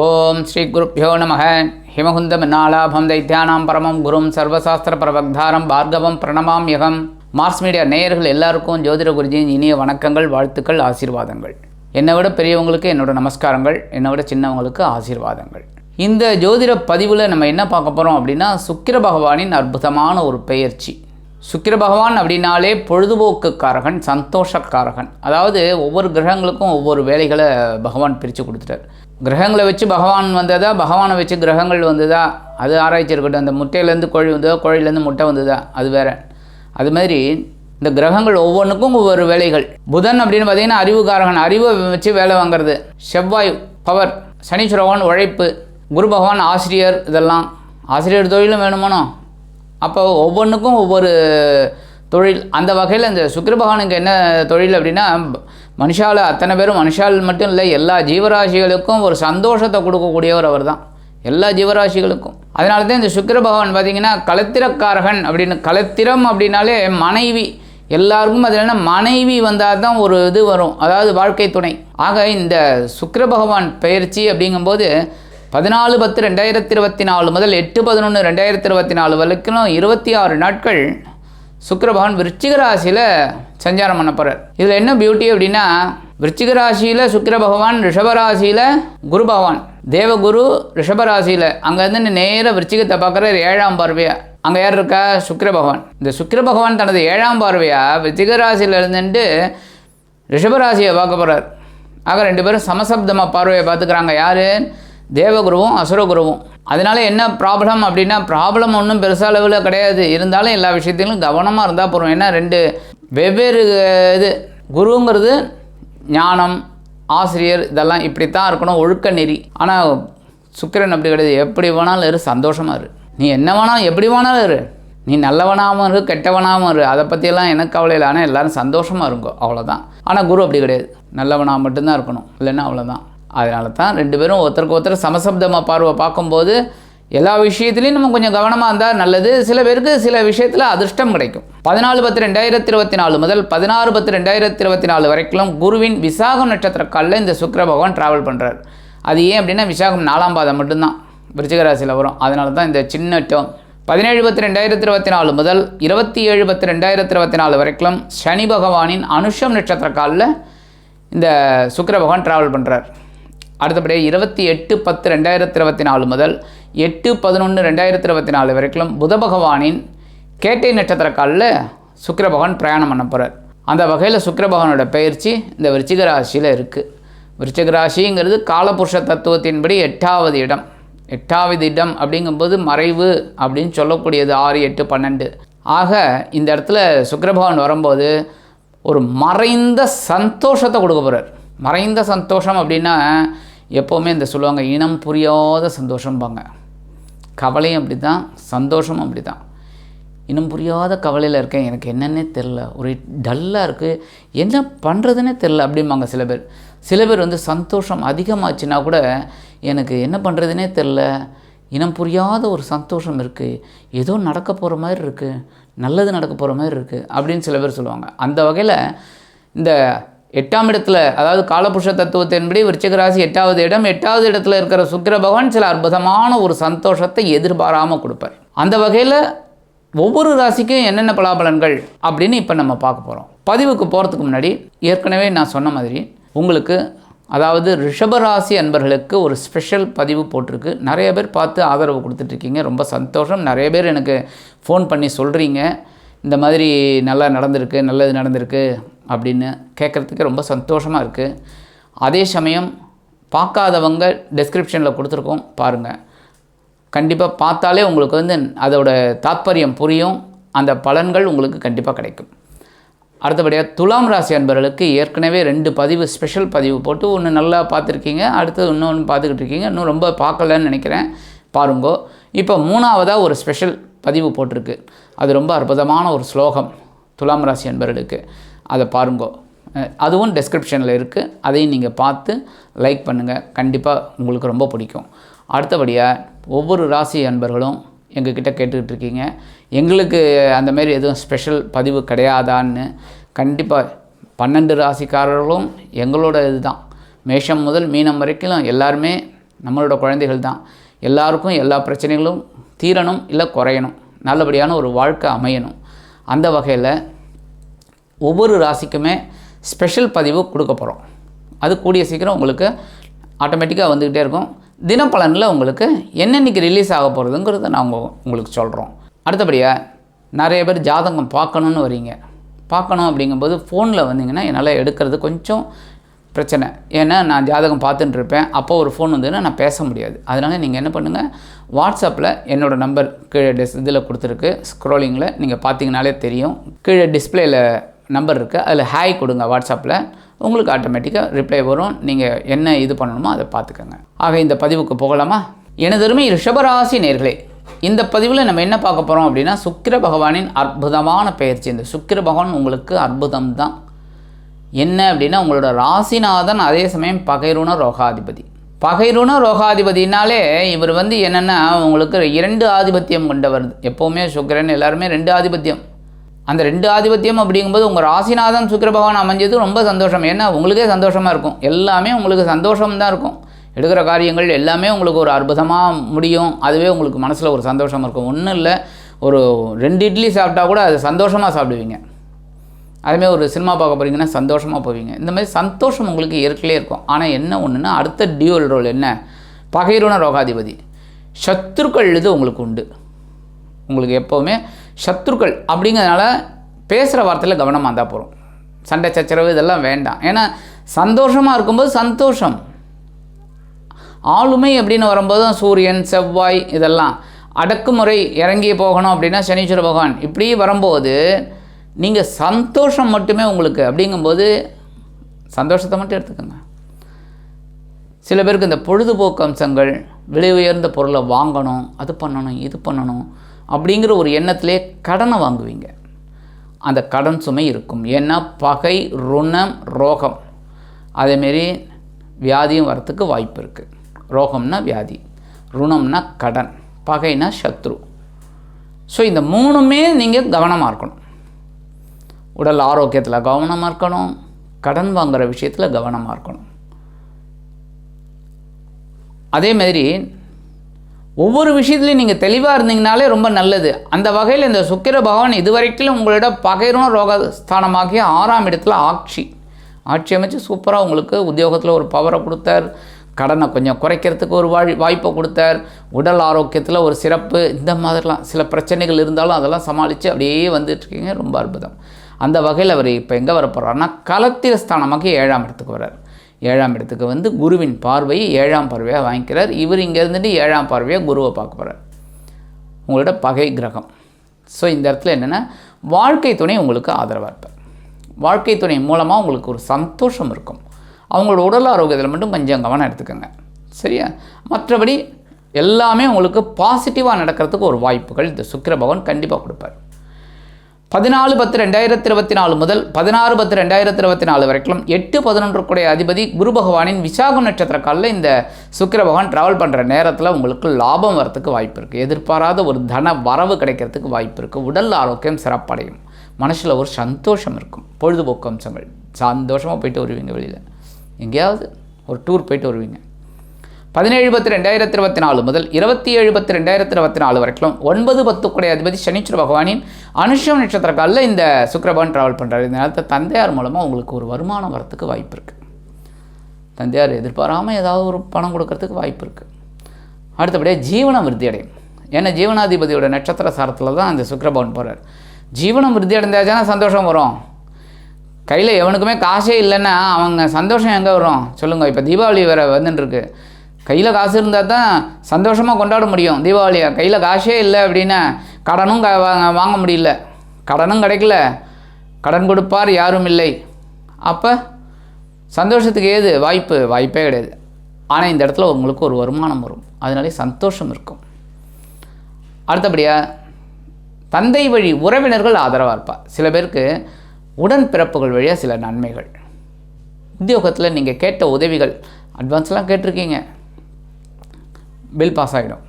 ஓம் ஸ்ரீ குருப்பியோ நம ஹிமகுந்த மின்னாலாபம் தைத்தியானாம் பரமம் குரும் சர்வசாஸ்திர பிரபக்தாரம் பார்கவம் பிரணமாம் யகம். மார்ஸ் மீடியா நேயர்கள் எல்லாருக்கும் ஜோதிட குருஜியின் இனிய வணக்கங்கள் வாழ்த்துக்கள் ஆசீர்வாதங்கள். என்னை விட பெரியவங்களுக்கு என்னோட நமஸ்காரங்கள் என்னை விட சின்னவங்களுக்கு ஆசீர்வாதங்கள். இந்த ஜோதிட பதிவில் நம்ம என்ன பார்க்க போகிறோம் அப்படின்னா சுக்கிர பகவானின் அற்புதமான ஒரு பெயர்ச்சி. சுக்கிர பகவான் அப்படின்னாலே பொழுதுபோக்குக்காரகன் சந்தோஷக்காரகன். அதாவது ஒவ்வொரு கிரகங்களுக்கும் ஒவ்வொரு வேலைகளை பகவான் பிரித்து கொடுத்துட்டார். கிரகங்களை வச்சு பகவான் வந்ததா? பகவானை வச்சு கிரகங்கள் வந்ததா? அது ஆராய்ச்சி இருக்கட்டும். அந்த முட்டையிலேருந்து கோழி வந்ததா கோழிலேருந்து முட்டை வந்ததா? அது வேற. அது மாதிரி இந்த கிரகங்கள் ஒவ்வொன்றுக்கும் ஒவ்வொரு வேலைகள். புதன் அப்படின்னு பார்த்தீங்கன்னா அறிவுகாரகன் அறிவை வச்சு வேலை வாங்குறது. செவ்வாய் பவர் சனீஸ்வரவான் உழைப்பு குரு பகவான் ஆசிரியர் இதெல்லாம். ஆசிரியர் தொழிலும் வேணுமானோ அப்போ ஒவ்வொன்றுக்கும் ஒவ்வொரு தொழில். அந்த வகையில் இந்த சுக்கிர பகவானுக்கு என்ன தொழில் அப்படின்னா மனுஷால் அத்தனை பேரும் மனுஷால் மட்டும் இல்லை எல்லா ஜீவராசிகளுக்கும் ஒரு சந்தோஷத்தை கொடுக்கக்கூடியவர் அவர் தான் எல்லா ஜீவராசிகளுக்கும். அதனால தான் இந்த சுக்கிர பகவான் பார்த்திங்கன்னா கலத்திரக்காரகன் அப்படின்னு கலத்திரம் அப்படின்னாலே மனைவி. எல்லாருக்கும் அது என்ன மனைவி வந்தால் தான் ஒரு இது வரும். அதாவது வாழ்க்கை துணை. ஆக இந்த சுக்கிர பகவான் பயிற்சி அப்படிங்கும்போது பதினாலு பத்து ரெண்டாயிரத்தி இருபத்தி நாலு முதல் எட்டு பதினொன்று ரெண்டாயிரத்தி இருபத்தி நாலு வரைக்கும் இருபத்தி ஆறு நாட்கள் சுக்கரபகவான் விருச்சிக ராசியில் சஞ்சாரம் பண்ண போகிறார் இதில் என்ன பியூட்டி அப்படின்னா விருச்சிக ராசியில் சுக்கர பகவான் ரிஷபராசியில் குரு பகவான். தேவகுரு ரிஷபராசியில் அங்கேருந்து நேராக விருச்சிகத்தை பார்க்குற ஏழாம் பார்வையா? அங்கே யார் இருக்கா? சுக்கர பகவான் இந்த சுக்கர பகவான் தனது ஏழாம் பார்வையாக விருச்சிக ராசியில் இருந்துட்டு ரிஷபராசியை பார்க்க போகிறார் ஆக ரெண்டு பேரும் சமசப்தமாக பார்வையை பார்த்துக்கிறாங்க. யார்? தேவகுருவும் அசுரகுருவும். அதனால என்ன ப்ராப்ளம் அப்படின்னா ப்ராப்ளம் ஒன்றும் பெருசாக அளவில் கிடையாது. இருந்தாலும் எல்லா விஷயத்திலும் கவனமாக இருந்தால் போகிறோம் ஏன்னா ரெண்டு வெவ்வேறு இது குருங்கிறது ஞானம் ஆசிரியர் இதெல்லாம் இப்படி தான் இருக்கணும் ஒழுக்க நெறி. ஆனால் சுக்கிரன் அப்படி கிடையாது. எப்படி வேணாலும் இரு சந்தோஷமாக இரு. நீ என்ன வேணாலும் எப்படி வேணாலும் இரு. நீ நல்லவனாகவும் இரு கெட்டவனாகவும் இரு. அதை பற்றியெல்லாம் எனக்கு கவலை இல்லை. ஆனால் எல்லோரும் சந்தோஷமாக இருங்கோ. அவ்வளோதான் ஆனால் குரு அப்படி கிடையாது. நல்லவனாக மட்டும்தான் இருக்கணும். இல்லைன்னா அவ்வளோதான் அதனால தான் ரெண்டு பேரும் ஒருத்தருக்கு ஒருத்தர் சமசப்தமாக பார்வை பார்க்கும்போது எல்லா விஷயத்துலையும் நம்ம கொஞ்சம் கவனமாக இருந்தால் நல்லது. சில பேருக்கு சில விஷயத்தில் அதிர்ஷ்டம் கிடைக்கும். பதினாலு பத்து ரெண்டாயிரத்தி இருபத்தி நாலு முதல் பதினாறு பத்து ரெண்டாயிரத்தி இருபத்தி நாலு வரைக்கும் குருவின் விசாகம் நட்சத்திர காலில் இந்த சுக்கர பகவான் ட்ராவல் பண்ணுறார் அது ஏன் அப்படின்னா விசாகம் நாலாம் பாதம் மட்டும்தான். விருச்சிகராசியில் வரும். அதனால தான் இந்த சின்ன டேர்ம் பதினேழு பத்து ரெண்டாயிரத்தி இருபத்தி நாலு முதல் இருபத்தி ஏழு பத்து ரெண்டாயிரத்தி இருபத்தி நாலு வரைக்கும் சனி பகவானின் அனுஷம் நட்சத்திர காலில் இந்த சுக்கர பகவான் ட்ராவல் பண்ணுறார் அடுத்தபடியாக இருபத்தி எட்டு பத்து ரெண்டாயிரத்தி இருபத்தி நாலு முதல் எட்டு பதினொன்று ரெண்டாயிரத்தி இருபத்தி நாலு வரைக்கும் புத பகவானின் கேட்டை நட்சத்திர காலில் சுக்கிர பகவான் பிரயாணம் பண்ண போகிறார் அந்த வகையில் சுக்கர பகவானோட பயிற்சி இந்த விருச்சிக ராசியில் இருக்குது விருச்சிக ராசிங்கிறது காலபுருஷ தத்துவத்தின்படி எட்டாவது இடம். எட்டாவது இடம் அப்படிங்கும்போது மறைவு அப்படின்னு சொல்லக்கூடியது ஆறு எட்டு பன்னெண்டு. ஆக இந்த இடத்துல சுக்கிர பகவான் வரும்போது ஒரு மறைந்த சந்தோஷத்தை கொடுக்க போகிறார் மறைந்த சந்தோஷம் அப்படின்னா எப்போவுமே இந்த சொல்லுவாங்க இனம் புரியாத சந்தோஷம்பாங்க. கவலையும் அப்படி தான் சந்தோஷமும் அப்படி தான் இனம் புரியாத கவலையில் இருக்கேன் எனக்கு என்னன்னே தெரில ஒரு டல்லாக இருக்குது என்ன பண்ணுறதுன்னே தெரில அப்படிம்பாங்க சில பேர். சில பேர் வந்து சந்தோஷம் அதிகமாச்சுன்னா கூட எனக்கு என்ன பண்ணுறதுனே தெரில இனம் புரியாத ஒரு சந்தோஷம் இருக்குது ஏதோ நடக்க போகிற மாதிரி இருக்குது நல்லது நடக்க போகிற மாதிரி இருக்குது அப்படின்னு சில பேர் சொல்லுவாங்க. அந்த வகையில் இந்த எட்டாம் இடத்துல அதாவது காலபுருஷ தத்துவத்தின்படி விருச்சிக ராசி எட்டாவது இடம் எட்டாவது இடத்துல இருக்கிற சுக்கிர பகவான் சில அற்புதமான ஒரு சந்தோஷத்தை எதிர்பாராமல் கொடுப்பார். அந்த வகையில் ஒவ்வொரு ராசிக்கும் என்னென்ன பலாபலன்கள் அப்படின்னு இப்போ நம்ம பார்க்க போகிறோம் பதிவுக்கு போகிறதுக்கு முன்னாடி ஏற்கனவே நான் சொன்ன மாதிரி உங்களுக்கு அதாவது ரிஷபராசி அன்பர்களுக்கு ஒரு ஸ்பெஷல் பதிவு போட்டிருக்கு. நிறைய பேர் பார்த்து ஆதரவு கொடுத்துட்ருக்கீங்க ரொம்ப சந்தோஷம். நிறைய பேர் எனக்கு ஃபோன் பண்ணி சொல்கிறீங்க இந்த மாதிரி நல்லா நடந்திருக்கு நல்லது நடந்திருக்கு அப்படின்னு கேட்குறதுக்கு ரொம்ப சந்தோஷமாக இருக்குது அதே சமயம் பார்க்காதவங்க டெஸ்கிரிப்ஷனில் கொடுத்துருக்கோம் பாருங்கள் கண்டிப்பாக பார்த்தாலே உங்களுக்கு வந்து அதோட தாத்பரியம் புரியும். அந்த பலன்கள் உங்களுக்கு கண்டிப்பாக கிடைக்கும். அடுத்தபடியாக துலாம் ராசி அன்பர்களுக்கு ஏற்கனவே ரெண்டு பதிவு ஸ்பெஷல் பதிவு போட்டு ஒன்று நல்லா பார்த்துருக்கீங்க அடுத்து இன்னொன்று பார்த்துக்கிட்டு இருக்கீங்க. இன்னும் ரொம்ப பார்க்கலன்னு நினைக்கிறேன். பாருங்கோ. இப்போ மூணாவதாக ஒரு ஸ்பெஷல் பதிவு போட்டிருக்கு. அது ரொம்ப அற்புதமான ஒரு ஸ்லோகம். துலாம் ராசி அன்பர்களுக்கு. அதை பாருங்கோ. அதுவும் டெஸ்கிரிப்ஷனில் இருக்குது அதையும் நீங்கள் பார்த்து லைக் பண்ணுங்கள் கண்டிப்பாக உங்களுக்கு ரொம்ப பிடிக்கும். அடுத்தபடியாக ஒவ்வொரு ராசி அன்பர்களும் எங்ககிட்ட கேட்டுக்கிட்டு இருக்கீங்க. எங்களுக்கு அந்தமாரி எதுவும் ஸ்பெஷல் பதிவு கிடையாதான்னு கண்டிப்பாக பன்னெண்டு ராசிக்காரர்களும் எங்களோட இதுதான். மேஷம் முதல் மீனம் வரைக்கும் எல்லாருமே நம்மளோட குழந்தைகள் தான். எல்லாருக்கும் எல்லா பிரச்சனைகளும் தீரணும் இல்லை குறையணும். நல்லபடியான ஒரு வாழ்க்கை அமையணும். அந்த வகையில் ஒவ்வொரு ராசிக்குமே ஸ்பெஷல் பதிவு கொடுக்க போகிறோம் அது கூடிய சீக்கிரம் உங்களுக்கு ஆட்டோமேட்டிக்காக வந்துக்கிட்டே இருக்கும். தினப்பலனில் உங்களுக்கு என்னென்னைக்கு ரிலீஸ் ஆக போகிறதுங்கிறத நாங்கள் உங்களுக்கு சொல்கிறோம் அடுத்தபடியாக நிறைய பேர் ஜாதகம் பார்க்கணுன்னு வரீங்க. பார்க்கணும் அப்படிங்கும்போது ஃபோனில் வந்தீங்கன்னா என்னால் எடுக்கிறது கொஞ்சம் பிரச்சனை. ஏன்னா நான் ஜாதகம் பார்த்துட்டு இருப்பேன் அப்போ ஒரு ஃபோன் வந்ததுன்னா நான் பேச முடியாது. அதனால் நீங்கள் என்ன பண்ணுங்கள் வாட்ஸ்அப்பில் என்னோடய நம்பர் கீழே டிஸ் இதில் கொடுத்துருக்கு. ஸ்க்ரோலிங்கில் நீங்கள் பார்த்தீங்கனாலே தெரியும். கீழே டிஸ்பிளேயில் நம்பர் இருக்குது அதில் ஹாய் கொடுங்க வாட்ஸ்அப்பில் உங்களுக்கு ஆட்டோமேட்டிக்காக ரிப்ளை வரும். நீங்கள் என்ன இது பண்ணணுமோ அதை பார்த்துக்கோங்க. ஆக இந்த பதிவுக்கு போகலாமா? எனதருமை ரிஷபராசி நேர்களே இந்த பதிவில் நம்ம என்ன பார்க்க போகிறோம் அப்படின்னா சுக்கிர பகவானின் அற்புதமான பெயர்ச்சி. இந்த சுக்கிர பகவான் உங்களுக்கு அற்புதம் தான் என்ன அப்படின்னா உங்களோட ராசிநாதன் அதே சமயம் பகைருண ரோகாதிபதி. பகைருண ரோகாதிபதினாலே இவர் வந்து என்னென்னா உங்களுக்கு இரண்டு ஆதிபத்தியம் கொண்டவர். எப்போவுமே சுக்கிரன் எல்லாருமே ரெண்டு ஆதிபத்தியம். அந்த ரெண்டு ஆதிபத்தியம் அப்படிங்கும்போது உங்கள் ராசிநாதன் சுக்கிர பகவான் அமைஞ்சது ரொம்ப சந்தோஷம். ஏன்னா உங்களுக்கே சந்தோஷமாக இருக்கும். எல்லாமே உங்களுக்கு சந்தோஷம் தான் இருக்கும். எடுக்கிற காரியங்கள் எல்லாமே உங்களுக்கு ஒரு அற்புதமாக முடியும். அதுவே உங்களுக்கு மனசில் ஒரு சந்தோஷம் இருக்கும். ஒன்றும் இல்லை. ஒரு ரெண்டு இட்லி சாப்பிட்டா கூட அது சந்தோஷமாக சாப்பிடுவீங்க. அதுமாதிரி ஒரு சினிமா பார்க்க போகிறீங்கன்னா சந்தோஷமாக போவீங்க. இந்த மாதிரி சந்தோஷம் உங்களுக்கு இயற்கையிலே இருக்கும். ஆனால் என்ன ஒன்றுன்னா அடுத்த டியூவல் ரோல் என்ன? பகைரோன ரோகாதிபதி சத்துருக்கள் இது உங்களுக்கு உண்டு. உங்களுக்கு எப்போவுமே சத்துருக்கள் அப்படிங்கிறதுனால பேசுகிற வார்த்தையில் கவனமாக இருந்தால் போகிறோம் சண்டை சச்சரவு இதெல்லாம் வேண்டாம். ஏன்னா சந்தோஷமாக இருக்கும்போது சந்தோஷம். ஆளுமை அப்படின்னு வரும்போது தான் சூரியன் செவ்வாய் இதெல்லாம். அடக்குமுறை இறங்கி போகணும் அப்படின்னா சனீஸ்வர பகவான். இப்படி வரும்போது நீங்கள் சந்தோஷம் மட்டுமே உங்களுக்கு அப்படிங்கும்போது சந்தோஷத்தை மட்டும் எடுத்துக்கோங்க. சில பேருக்கு இந்த பொழுதுபோக்கு அம்சங்கள் விலை உயர்ந்த பொருளை வாங்கணும் அது பண்ணணும் இது பண்ணணும் அப்படிங்கிற ஒரு எண்ணத்திலே கடனை வாங்குவீங்க. அந்த கடன் சுமை இருக்கும். ஏன்னா பகை ருணம் ரோகம். அதேமாரி வியாதியும் வரத்துக்கு வாய்ப்பு இருக்குது ரோகம்னா வியாதி ருணம்னா கடன் பகைனா சத்ரு. ஸோ இந்த மூணுமே நீங்கள் கவனமாக இருக்கணும். உடல் ஆரோக்கியத்தில் கவனமாக இருக்கணும். கடன் வாங்குகிற விஷயத்தில் கவனமாக இருக்கணும். அதே மாதிரி ஒவ்வொரு விஷயத்துலையும் நீங்கள் தெளிவாக இருந்தீங்கனாலே ரொம்ப நல்லது. அந்த வகையில் இந்த சுக்கிர பகவான் இதுவரைக்கும் உங்களோட பகைரும் ரோகஸ்தானமாகிய ஆறாம் இடத்துல ஆட்சி. ஆட்சி அமைச்சு சூப்பராக உங்களுக்கு உத்தியோகத்தில் ஒரு பவரை கொடுத்தார். கடனை கொஞ்சம் குறைக்கிறதுக்கு ஒரு வாய் வாய்ப்பை கொடுத்தார். உடல் ஆரோக்கியத்தில் ஒரு சிறப்பு. இந்த மாதிரிலாம் சில பிரச்சனைகள் இருந்தாலும் அதெல்லாம் சமாளித்து அப்படியே வந்துட்டுருக்கீங்க ரொம்ப அற்புதம். அந்த வகையில் அவர் இப்போ எங்கே வர போகிறாருன்னா கலத்திர ஸ்தானமாக ஏழாம் இடத்துக்கு வர்றார். ஏழாம் இடத்துக்கு வந்து குருவின் பார்வையை ஏழாம் பார்வையாக வாங்கிக்கிறார். இவர் இங்கே இருந்துட்டு ஏழாம் பார்வையாக குருவை பார்க்க போகிறார். உங்களோட பகை கிரகம். ஸோ இந்த இடத்துல என்னென்னா வாழ்க்கை துணை உங்களுக்கு ஆதரவாக இருப்பார். வாழ்க்கை துணை மூலமாக உங்களுக்கு ஒரு சந்தோஷம் இருக்கும். அவங்களோட உடல் ஆரோக்கியத்தில் மட்டும் கொஞ்சம் கவனம் எடுத்துக்கோங்க. சரியா? மற்றபடி எல்லாமே உங்களுக்கு பாசிட்டிவாக நடக்கிறதுக்கு ஒரு வாய்ப்புகள். இந்த சுக்கிர பகவான் கண்டிப்பாக கொடுப்பார். பதினாலு பத்து ரெண்டாயிரத்தி இருபத்தி நாலு முதல் பதினாறு பத்து ரெண்டாயிரத்தி இருபத்தி நாலு வரைக்கும் எட்டு பதினொன்றுக்குடைய அதிபதி குரு பகவானின் விசாகம் நட்சத்திர காலில் இந்த சுக்கிர பகவான் ட்ராவல் பண்ணுற நேரத்தில் உங்களுக்கு லாபம் வரத்துக்கு வாய்ப்பு இருக்குது எதிர்பாராத ஒரு தன வரவு கிடைக்கிறதுக்கு வாய்ப்பு இருக்குது உடல் ஆரோக்கியம் சிறப்படையும். மனசில் ஒரு சந்தோஷம் இருக்கும். பொழுதுபோக்கு அம்சங்கள் சந்தோஷமாக போயிட்டு வருவீங்க வெளியில். எங்கேயாவது ஒரு டூர் போயிட்டு வருவீங்க. பதினேழு பத்து ரெண்டாயிரத்தி இருபத்தி நாலு முதல் இருபத்தி ஏழு பத்து ரெண்டாயிரத்தி இருபத்தி நாலு வரைக்கும் ஒன்பது பத்துக்குடைய அதிபதி சனீஸ்வர பகவானின் அனுஷம் நட்சத்திர காலில் இந்த சுக்கிரபகவான் ட்ராவல் பண்ணுறாரு இந்த நேரத்தில் தந்தையார் மூலமாக உங்களுக்கு ஒரு வருமானம் வரத்துக்கு வாய்ப்பு இருக்குது தந்தையார் எதிர்பாராமல் ஏதாவது ஒரு பணம் கொடுக்கறதுக்கு வாய்ப்பு இருக்குது அடுத்தபடியாக ஜீவனம் விருத்தி அடையும். ஏன்னா ஜீவனாதிபதியோட நட்சத்திர சாரத்தில் தான் அந்த சுக்கிரபவன் போகிறார் ஜீவனம் விருத்தி அடைந்தாச்சுன்னா சந்தோஷம் வரும். கையில் எவனுக்குமே காசே இல்லைன்னா அவங்க சந்தோஷம் எங்கே வரும்? சொல்லுங்கள் இப்போ தீபாவளி வேறு வந்துட்டுருக்கு. கையில் காசு இருந்தால் தான் சந்தோஷமாக கொண்டாட முடியும். தீபாவளியை கையில் காசே இல்லை அப்படின்னா கடனும் க வாங்க- வாங்க முடியல. கடனும் கிடைக்கல. கடன் கொடுப்பார் யாரும் இல்லை. அப்போ சந்தோஷத்துக்கு ஏது? வாய்ப்பு? வாய்ப்பே கிடையாது. ஆனால் இந்த இடத்துல உங்களுக்கு ஒரு வருமானம் வரும். அதனாலே சந்தோஷம் இருக்கும். அடுத்தபடியாக தந்தை வழி உறவினர்கள் ஆதரவாக இருப்பார் சில பேருக்கு உடன் பிறப்புகள் வழியாக சில நன்மைகள். உத்தியோகத்தில் நீங்கள் கேட்ட உதவிகள் அட்வான்ஸ்லாம் கேட்டிருக்கீங்க. பில் பாஸ் ஆகிடும்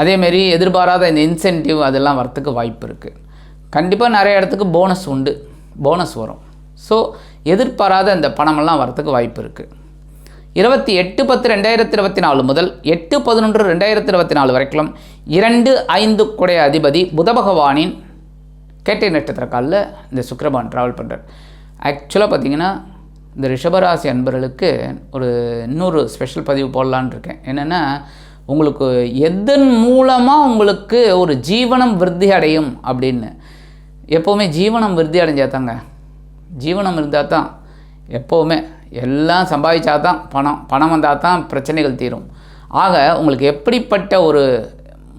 அதேமாரி எதிர்பாராத இந்த இன்சென்டிவ் அதெல்லாம் வரத்துக்கு வாய்ப்பு இருக்குது கண்டிப்பாக நிறைய இடத்துக்கு போனஸ் உண்டு. போனஸ் வரும். ஸோ எதிர்பாராத இந்த பணமெல்லாம் வரத்துக்கு வாய்ப்பு இருக்குது இருபத்தி எட்டு பத்து ரெண்டாயிரத்தி இருபத்தி நாலு முதல் எட்டு பதினொன்று ரெண்டாயிரத்தி இருபத்தி நாலு வரைக்கும் இரண்டு ஐந்து குடைய அதிபதி புத பகவானின் கேட்டை நட்சத்திர காலில் இந்த சுக்கிரபான் ட்ராவல் பண்ணுறார் ஆக்சுவலாக பார்த்தீங்கன்னா இந்த ரிஷபராசி அன்பர்களுக்கு ஒரு இன்னொரு ஸ்பெஷல் பதிவு போடலான் இருக்கேன். என்னென்னா உங்களுக்கு எதன் மூலமாக உங்களுக்கு ஒரு ஜீவனம் விருத்தி அடையும் அப்படின்னு. எப்போவுமே ஜீவனம் விருத்தி அடைஞ்சால் தாங்க. ஜீவனம் இருந்தால் தான் எப்போவுமே எல்லாம் சம்பாதிச்சா தான் பணம் பணம் வந்தால் தான் பிரச்சனைகள் தீரும். ஆக உங்களுக்கு எப்படிப்பட்ட ஒரு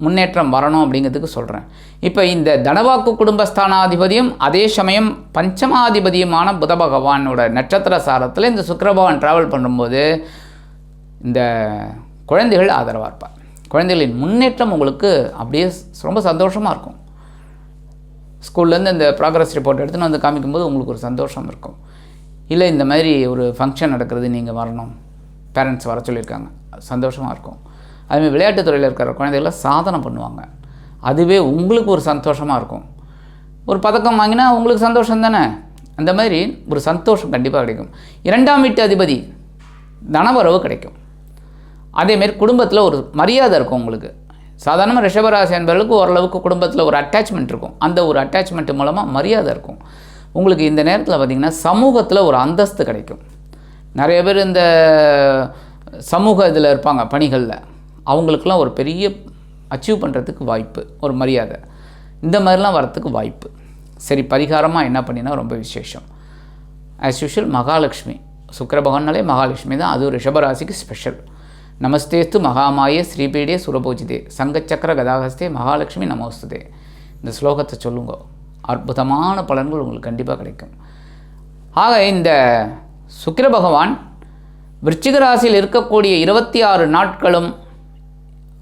முன்னேற்றம் வரணும் அப்படிங்கிறதுக்கு சொல்கிறேன் இப்போ இந்த தனவாக்கு குடும்பஸ்தானாதிபதியும் அதே சமயம் பஞ்சமாதிபதியுமான புத பகவானோட நட்சத்திர சாரத்தில் இந்த சுக்கிரபகவான் ட்ராவல் பண்ணும்போது இந்த குழந்தைகள் ஆதரவாக இருப்பார். குழந்தைகளின் முன்னேற்றம் உங்களுக்கு அப்படியே ரொம்ப சந்தோஷமாக இருக்கும். ஸ்கூல்லேருந்து இந்த ப்ராக்ரஸ் ரிப்போர்ட் எடுத்துன்னு வந்து காமிக்கும்போது உங்களுக்கு ஒரு சந்தோஷம் இருக்கும். இல்லை இந்த மாதிரி ஒரு ஃபங்க்ஷன் நடக்கிறது நீங்கள் வரணும். பேரண்ட்ஸ் வர சொல்லியிருக்காங்க. சந்தோஷமாக இருக்கும். அதுமாதிரி விளையாட்டுத் துறையில் இருக்கிற குழந்தைகள்லாம் சாதனை பண்ணுவாங்க. அதுவே உங்களுக்கு ஒரு சந்தோஷமாக இருக்கும். ஒரு பதக்கம் வாங்கினா உங்களுக்கு சந்தோஷம் தானே? அந்த மாதிரி ஒரு சந்தோஷம் கண்டிப்பாக கிடைக்கும். இரண்டாம் வீட்டு அதிபதி தனவரவு கிடைக்கும். அதேமாரி குடும்பத்தில் ஒரு மரியாதை இருக்கும் உங்களுக்கு. சாதாரணமாக ரிஷபராசி என்பவர்களுக்கு ஓரளவுக்கு குடும்பத்தில் ஒரு அட்டாச்மெண்ட் இருக்கும். அந்த ஒரு அட்டாச்மெண்ட் மூலமாக மரியாதை இருக்கும். உங்களுக்கு இந்த நேரத்தில் பார்த்திங்கன்னா சமூகத்தில் ஒரு அந்தஸ்து கிடைக்கும். நிறைய பேர் இந்த சமூக இதில் இருப்பாங்க பணிகளில். அவங்களுக்கெல்லாம் ஒரு பெரிய அச்சீவ் பண்ணுறதுக்கு வாய்ப்பு ஒரு மரியாதை. இந்த மாதிரிலாம் வரத்துக்கு வாய்ப்பு. சரி பரிகாரமாக என்ன பண்ணினா ரொம்ப விசேஷம். As usual Mahalakshmi. சுக்கர பகவானாலே மகாலட்சுமி தான். அதுவும் ரிஷபராசிக்கு ஸ்பெஷல் நமஸ்தேஸ்து மகாமாயே ஸ்ரீபீடே சுரபூஜிதே. சங்கச்சக்கர கதாகஸ்தே மகாலட்சுமி நமோஸ்துதே. இந்த ஸ்லோகத்தை சொல்லுங்க. அற்புதமான பலன்கள் உங்களுக்கு கண்டிப்பாக கிடைக்கும். ஆக இந்த சுக்கிர பகவான் விருச்சிக ராசியில் இருக்கக்கூடிய இருபத்தி ஆறு நாட்களும்